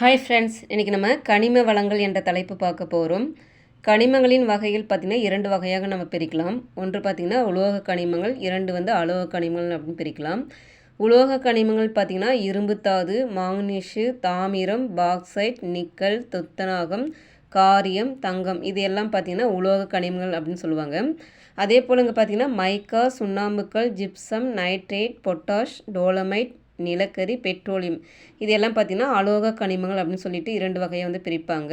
Hi friends இன்றைக்கி நம்ம கனிம வளங்கள் என்ற தலைப்பு பார்க்க போகிறோம் கனிமங்களின் வகைகள் பார்த்திங்கன்னா இரண்டு வகையாக நம்ம பிரிக்கலாம். ஒன்று பார்த்திங்கன்னா உலோக கனிமங்கள் இரண்டு வந்து அலோக கனிமங்கள் அப்படின்னு பிரிக்கலாம். உலோக கனிமங்கள் பார்த்திங்கன்னா இரும்புத்தாது மாங்கனீஷு தாமிரம் பாக்சைட் நிக்கல் துத்தநாகம் காரியம் தங்கம். இது எல்லாம் பார்த்திங்கன்னா உலோக கனிமங்கள் அப்படின்னு சொல்லுவாங்க. அதே போல் இங்கே பார்த்திங்கன்னா மைக்கா சுண்ணாம்புக்கல் ஜிப்சம் நைட்ரேட் பொட்டாஷ் டோலமைட் நிலக்கரி பெட்ரோலியம். இதெல்லாம் பார்த்திங்கன்னா அலோக கனிமங்கள் அப்படின்னு சொல்லிட்டு இரண்டு வகையை வந்து பிரிப்பாங்க.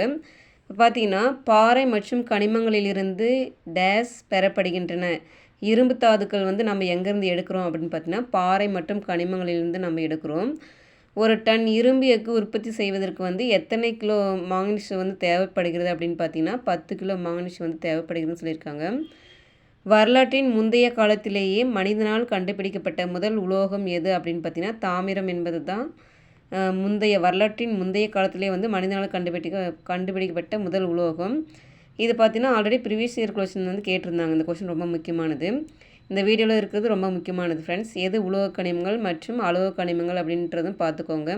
பார்த்திங்கன்னா பாறை மற்றும் கனிமங்களிலிருந்து டேஸ் பெறப்படுகின்றன. இரும்பு தாதுக்கள் வந்து நம்ம எங்கேருந்து எடுக்கிறோம் அப்படின்னு பார்த்தீங்கன்னா பாறை மற்றும் கனிமங்களிலிருந்து நம்ம எடுக்கிறோம். ஒரு டன் இரும்பு எஃகு உற்பத்தி செய்வதற்கு வந்து எத்தனை கிலோ மாங்கனிஷ் வந்து தேவைப்படுகிறது அப்படின்னு பார்த்தீங்கன்னா பத்து கிலோ மாங்கனிஷ் வந்து தேவைப்படுகிறதுன்னு சொல்லியிருக்காங்க. வரலாற்றின் முந்தைய காலத்திலேயே மனிதனால் கண்டுபிடிக்கப்பட்ட முதல் உலோகம் எது அப்படின்னு பார்த்தீங்கன்னா தாமிரம் என்பது தான் முந்தைய வரலாற்றின் முந்தைய காலத்திலே வந்து மனிதனால் கண்டுபிடிக்க கண்டுபிடிக்கப்பட்ட முதல் உலோகம். இது பார்த்தீங்கன்னா ஆல்ரெடி ப்ரீவியஸ் இயர் கொஷின் வந்து கேட்டிருந்தாங்க. இந்த கொஷின் ரொம்ப முக்கியமானது. இந்த வீடியோவில் இருக்கிறது ரொம்ப முக்கியமானது ஃப்ரெண்ட்ஸ் எது உலோக கனிமங்கள் மற்றும் அலோக கனிமங்கள் அப்படின்றதும் பார்த்துக்கோங்க.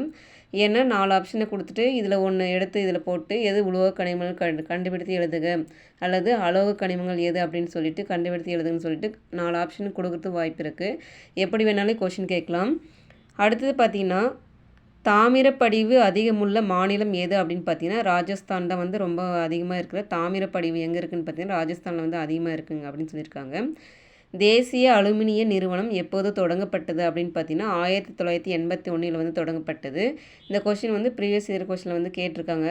ஏன்னா நாலு ஆப்ஷனை கொடுத்துட்டு இதில் ஒன்று எடுத்து இதில் போட்டு எது உலோக கனிமங்கள் கண்டு கண்டுபிடித்து எழுதுக. அல்லது அலோக கனிமங்கள் எது அப்படின்னு சொல்லிட்டு கண்டுபிடித்து எழுதுன்னு சொல்லிட்டு நாலு ஆப்ஷன் கொடுக்கறது வாய்ப்பு இருக்குது எப்படி வேணாலும் கொஷின் கேட்கலாம். அடுத்தது பார்த்திங்கன்னா தாமிரப்படிவு அதிகமுள்ள மாநிலம் எது அப்படின்னு பார்த்தீங்கன்னா ராஜஸ்தான் தான் வந்து ரொம்ப அதிகமாக இருக்கிற தாமிரப்படிவு எங்கே இருக்குதுன்னு பார்த்தீங்கன்னா ராஜஸ்தானில் வந்து அதிகமாக இருக்குங்க அப்படின்னு சொல்லியிருக்காங்க. தேசிய அலுமினிய நிறுவனம் எப்போது தொடங்கப்பட்டது அப்படின்னு பார்த்தீங்கன்னா ஆயிரத்தி தொள்ளாயிரத்தி எண்பத்தி ஒன்றில் வந்து தொடங்கப்பட்டது. இந்த கொஷின் வந்து ப்ரீவியஸ் இயர் கொஷினில் வந்து கேட்டிருக்காங்க.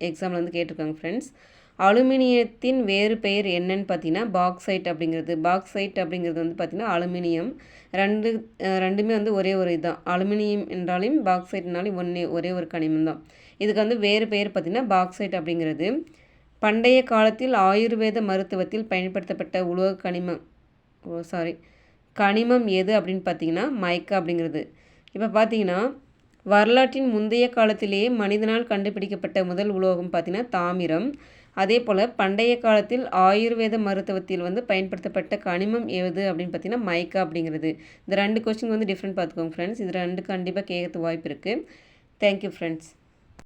எக்ஸாமில் வந்து கேட்டிருக்காங்க ஃப்ரெண்ட்ஸ் அலுமினியத்தின் வேறு பெயர் என்னன்னு பார்த்தீங்கன்னா பாக்சைட் அப்படிங்கிறது. பாக்சைட் அப்படிங்கிறது வந்து பார்த்திங்கன்னா அலுமினியம். ரெண்டு ரெண்டுமே வந்து ஒரே ஒரு இதுதான். அலுமினியம் என்றாலும் பாக்சைட்னாலும் ஒன்றே ஒரே ஒரு கனிமம் தான் இதுக்கு வந்து வேறு பெயர் பார்த்திங்கன்னா பாக்சைட் அப்படிங்கிறது. பண்டைய காலத்தில் ஆயுர்வேத மருத்துவத்தில் பயன்படுத்தப்பட்ட உலோக கனிமம். சாரி கனிமம் எது அப்படின்னு பார்த்தீங்கன்னா மைக்கா அப்படிங்கிறது. இப்போ பார்த்தீங்கன்னா வரலாற்றின் முந்தைய காலத்திலேயே மனிதனால் கண்டுபிடிக்கப்பட்ட முதல் உலோகம் பார்த்திங்கன்னா தாமிரம். அதே போல் பண்டைய காலத்தில் ஆயுர்வேத மருத்துவத்தில் வந்து பயன்படுத்தப்பட்ட கனிமம் எது அப்படின்னு பார்த்தீங்கன்னா மைக்கா அப்படிங்கிறது. இந்த ரெண்டு கொஸ்டின் வந்து டிஃப்ரெண்ட் பார்த்துக்கோங்க ஃப்ரெண்ட்ஸ் இது ரெண்டு கண்டிப்பாக கேட்கறது வாய்ப்பு இருக்குது தேங்க்யூ ஃப்ரெண்ட்ஸ்